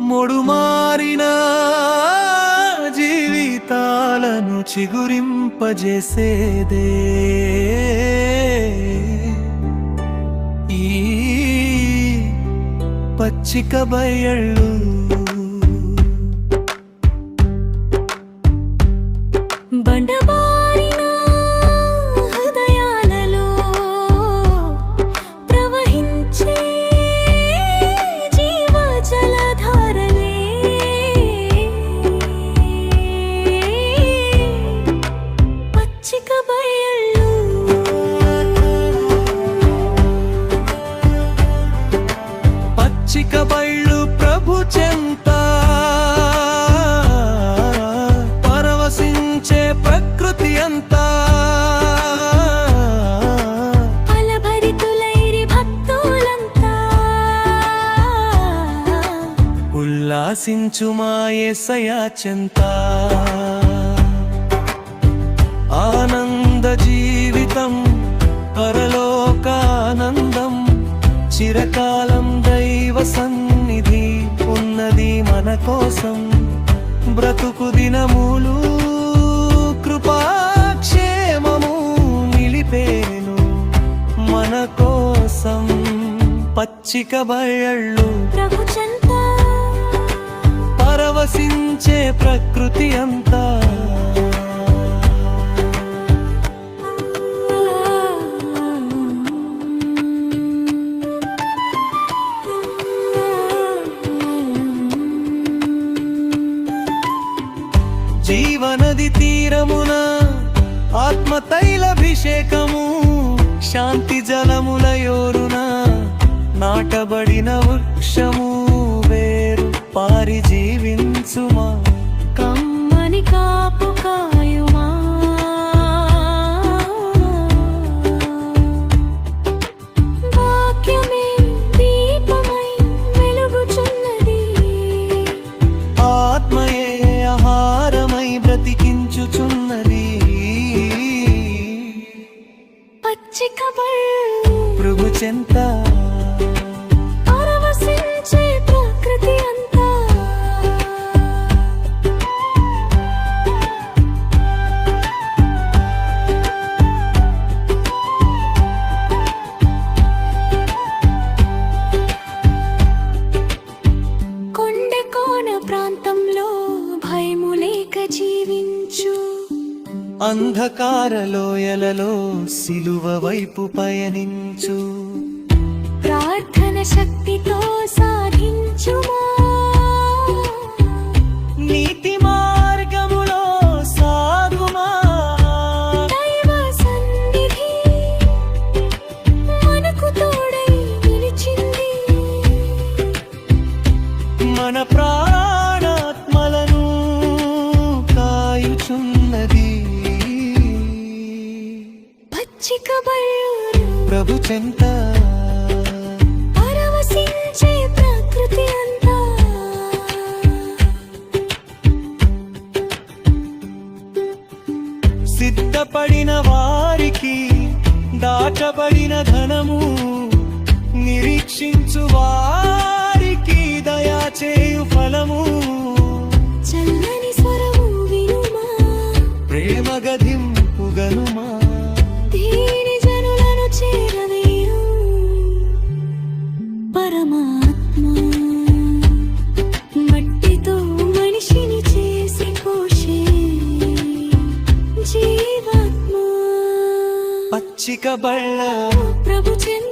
మొడుమారిన జీవితాలను చిగురింపజేసేదే. ఈ పచ్చిక బయళ్ళు పచ్చిక ప్రభు చెంత. పరవశించే ప్రకృతి అంతా. ఫలభరితులైరి భక్తులంతా. ఉల్లాసించు మాయేసయా చెంత. ఆనంద జీవితం పరలోకానందం చిరకాలం దైవ సన్నిధి ఉన్నది మన కోసం. బ్రతుకు దినములు కృపాక్షేమము నిలిపేను మన కోసం. పచ్చిక బయళ్ళు పరవశించే ప్రకృతి అంతా. నది తీరమున ఆత్మ తైలభిషేకము శాంతి జలముల యోరున నాటబడిన వృక్షము వేరు పారి జీవించుమా చెంత పరవశించే ప్రకృతి అంతా. కొండ కోన ప్రాంతంలో భయము లేక జీవించు. అంధకార లోయలలో సిలువ వైపు పయనించు. ప్రార్థన శక్తితో సాధించుమా? నీతి మార్గములో సాగుమా? దైవ సన్నిధి మనకు తోడై నిలిచింది. మన ప్రాణాత్మలను కాయుచున్నది. ప్రభు చెంత. పరవశించే ప్రకృతి అంతా. సిద్ధపడిన వారికి దాచబడిన ధనము నిరీక్షించు వారికి దయాచేయు ఫలము. చల్లని స్వరము వినుమా. ప్రేమ గధింపు చికబళ్ళ ప్రభు చిన్న